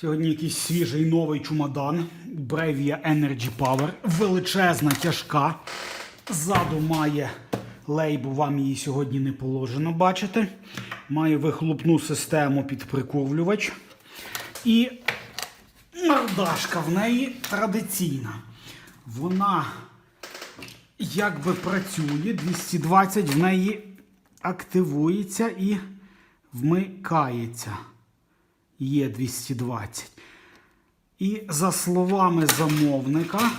Сьогодні якийсь свіжий новий чумадан. Bravia Energy Power. Величезна, тяжка. Ззаду має лейбу, вам її сьогодні не положено бачити. Має вихлопну систему під прикурвлювач. І мордашка в неї традиційна. Вона якби працює, 220 в неї активується і вмикається. Є 220. І за словами замовника,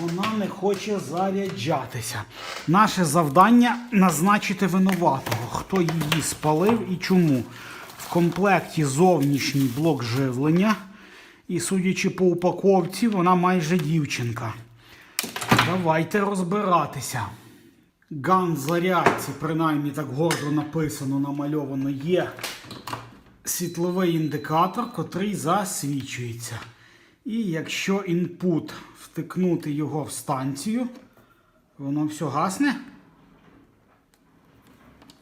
вона не хоче заряджатися. Наше завдання назначити винуватого, хто її спалив і чому. В комплекті зовнішній блок живлення. І судячи по упаковці, вона майже дівчинка. Давайте розбиратися. Ган зарядці, принаймні так гордо написано, намальовано, є світловий індикатор, котрий засвічується. І якщо інпут втикнути його в станцію, воно все гасне?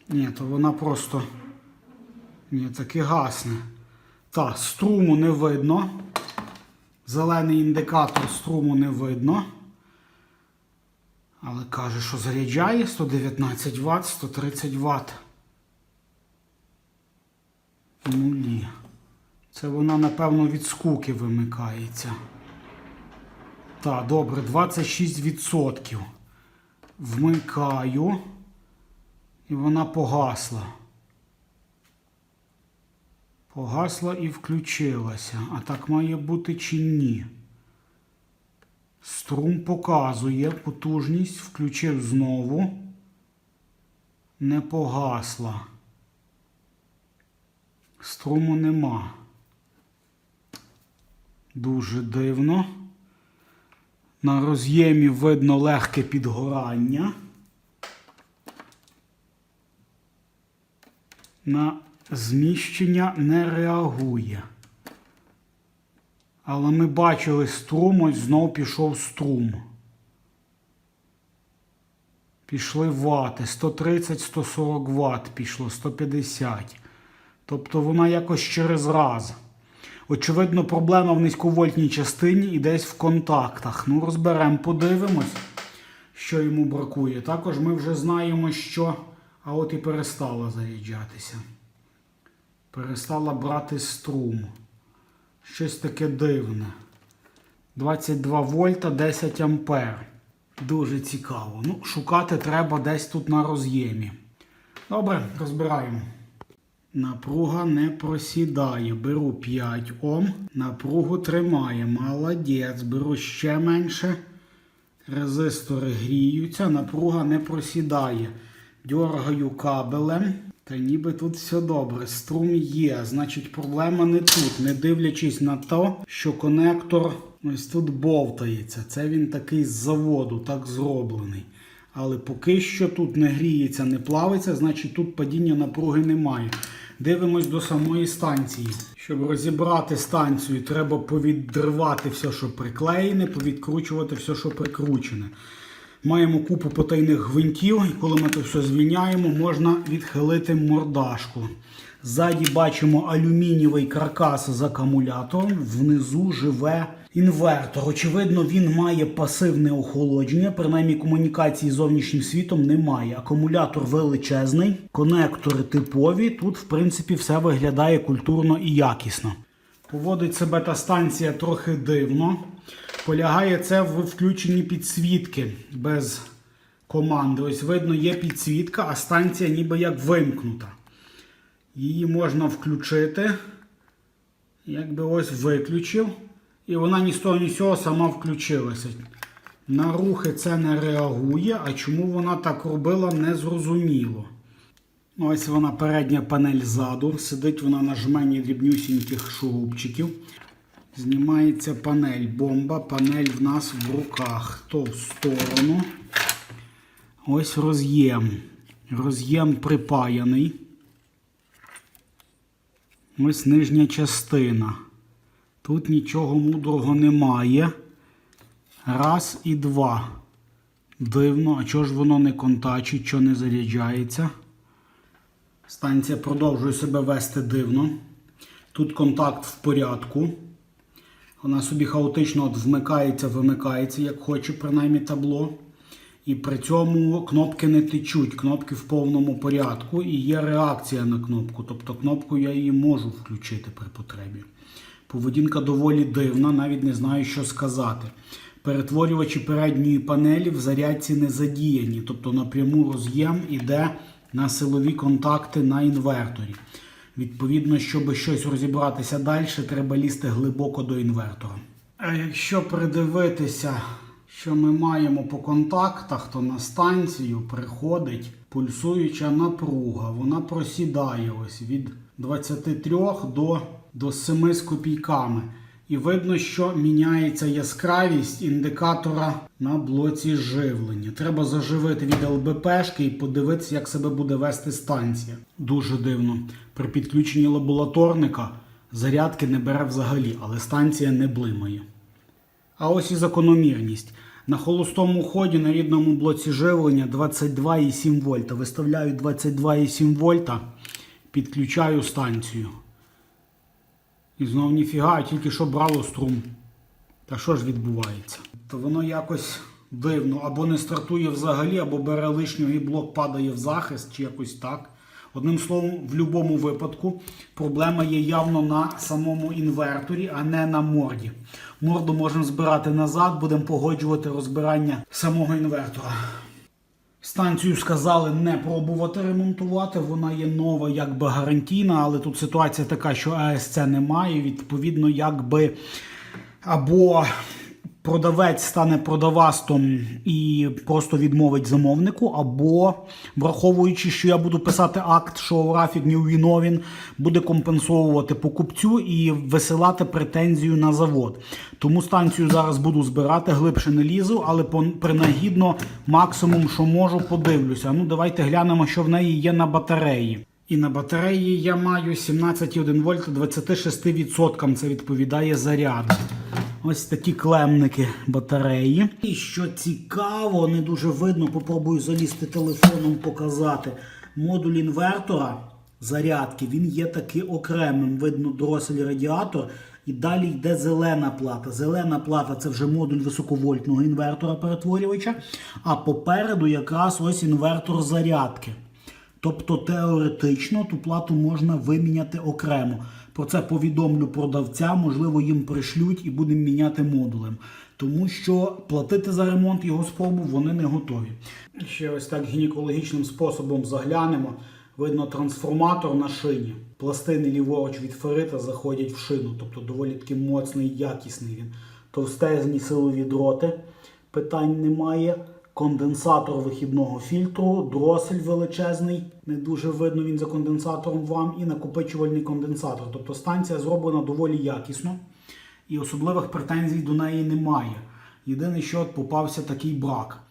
Ні, то вона просто. Ні, таки гасне. Та, струму не видно. Зелений індикатор струму не видно. Але каже, що заряджає 119 Вт, 130 Вт. Нулі. Це вона, напевно, від скуки вимикається. Так, добре, 26%. Вмикаю. І вона погасла. Погасла і включилася. А так має бути чи ні? Струм показує потужність, включив знову. Не погасла. Струму нема. Дуже дивно. На роз'ємі видно легке підгорання. На зміщення не реагує. Але ми бачили струм, ось знов пішов струм. Пішли вати. 130-140 Вт пішло, 150. Тобто вона якось через раз. Очевидно, проблема в низьковольтній частині і десь в контактах. Ну, розберемо, подивимось, що йому бракує. Також ми вже знаємо, що. А от і перестала заряджатися. Перестала брати струм. Щось таке дивне. 22 вольта 10 ампер. Дуже цікаво. Ну, шукати треба десь тут на роз'ємі. Добре, розбираємо. Напруга не просідає. Беру 5 Ом. Напругу тримає. Молодець. Беру ще менше. Резистори гріються, напруга не просідає. Дьоргаю кабелем. Та ніби тут все добре. Струм є. Значить, проблема не тут. Не дивлячись на те, що конектор ось тут бовтається. Це він такий з заводу, так зроблений. Але поки що тут не гріється, не плавиться, значить тут падіння напруги немає. Дивимось до самої станції. Щоб розібрати станцію, треба повідривати все, що приклеєне, повідкручувати все, що прикручене. Маємо купу потайних гвинтів, і коли ми це все звільняємо, можна відхилити мордашку. Ззаді бачимо алюмінієвий каркас з акумулятором, внизу живе інвертор. Очевидно, він має пасивне охолодження, принаймні комунікації з зовнішнім світом немає. Акумулятор величезний, конектори типові. Тут, в принципі, все виглядає культурно і якісно. Поводить себе та станція трохи дивно. Полягає це в включенні підсвітки без команди. Ось видно, є підсвітка, а станція ніби як вимкнута. Її можна включити. Якби ось виключив. І вона ні з того, ні з цього сама включилася. На рухи це не реагує, а чому вона так робила, не зрозуміло. Ось вона передня панель ззаду. Сидить вона на жмені дрібнюсіньких шурупчиків. Знімається панель. Бомба. Панель в нас в руках. То в сторону. Ось роз'єм. Роз'єм припаяний. Ось нижня частина. Тут нічого мудрого немає. Раз і два. Дивно, а чого ж воно не контачить, що не заряджається? Станція продовжує себе вести дивно. Тут контакт в порядку. Вона собі хаотично от вмикається, вимикається, як хоче, принаймні табло. І при цьому кнопки не течуть, кнопки в повному порядку і є реакція на кнопку. Тобто кнопку я її можу включити при потребі. Поведінка доволі дивна, навіть не знаю, що сказати. Перетворювачі передньої панелі в зарядці не задіяні, тобто напряму роз'єм іде на силові контакти на інверторі. Відповідно, щоб щось розібратися далі, треба лізти глибоко до інвертора. А якщо придивитися, що ми маємо по контактах, то на станцію приходить пульсуюча напруга. Вона просідає ось від 23 до, до 7 з копійками. І видно, що міняється яскравість індикатора на блоці живлення. Треба заживити від ЛБПшки і подивитися, як себе буде вести станція. Дуже дивно. При підключенні лабораторника зарядки не бере взагалі, але станція не блимає. А ось і закономірність. На холостому ході на рідному блоці живлення 22,7 вольта. Виставляю 22,7 вольта, підключаю станцію. І знов ніфіга, тільки що брало струм. Та що ж відбувається? То воно якось дивно. Або не стартує взагалі, або бере лишнього і блок падає в захист, чи якось так. Одним словом, в будь-якому випадку проблема є явно на самому інверторі, а не на морді. Морду можемо збирати назад, будемо погоджувати розбирання самого інвертора. Станцію сказали не пробувати ремонтувати. Вона є нова, якби гарантійна, але тут ситуація така, що АСЦ немає. Відповідно, якби або продавець стане продавастом і просто відмовить замовнику, або враховуючи, що я буду писати акт, що Рафік Ньювіновін буде компенсовувати покупцю і висилати претензію на завод. Тому станцію зараз буду збирати, глибше не лізу, але принагідно максимум, що можу, подивлюся. Ну, давайте глянемо, що в неї є на батареї. І на батареї я маю 17,1 вольт 26% це відповідає заряду. Ось такі клемники батареї. І що цікаво, не дуже видно, попробую залізти телефоном показати. Модуль інвертора зарядки він є таки окремим. Видно дросель радіатор. І далі йде зелена плата. Зелена плата це вже модуль високовольтного інвертора перетворювача. А попереду якраз ось інвертор зарядки. Тобто теоретично ту плату можна виміняти окремо. Про це повідомлю продавця, можливо, їм пришлють і будемо міняти модулем. Тому що платити за ремонт його спробу вони не готові. Ще ось так гінекологічним способом заглянемо. Видно трансформатор на шині. Пластини ліворуч від ферита заходять в шину, тобто доволі таки моцний, якісний він. Товстезні силові дроти, питань немає конденсатор вихідного фільтру, дросель величезний, не дуже видно він за конденсатором вам, і накопичувальний конденсатор. Тобто станція зроблена доволі якісно і особливих претензій до неї немає. Єдине, що от попався такий брак.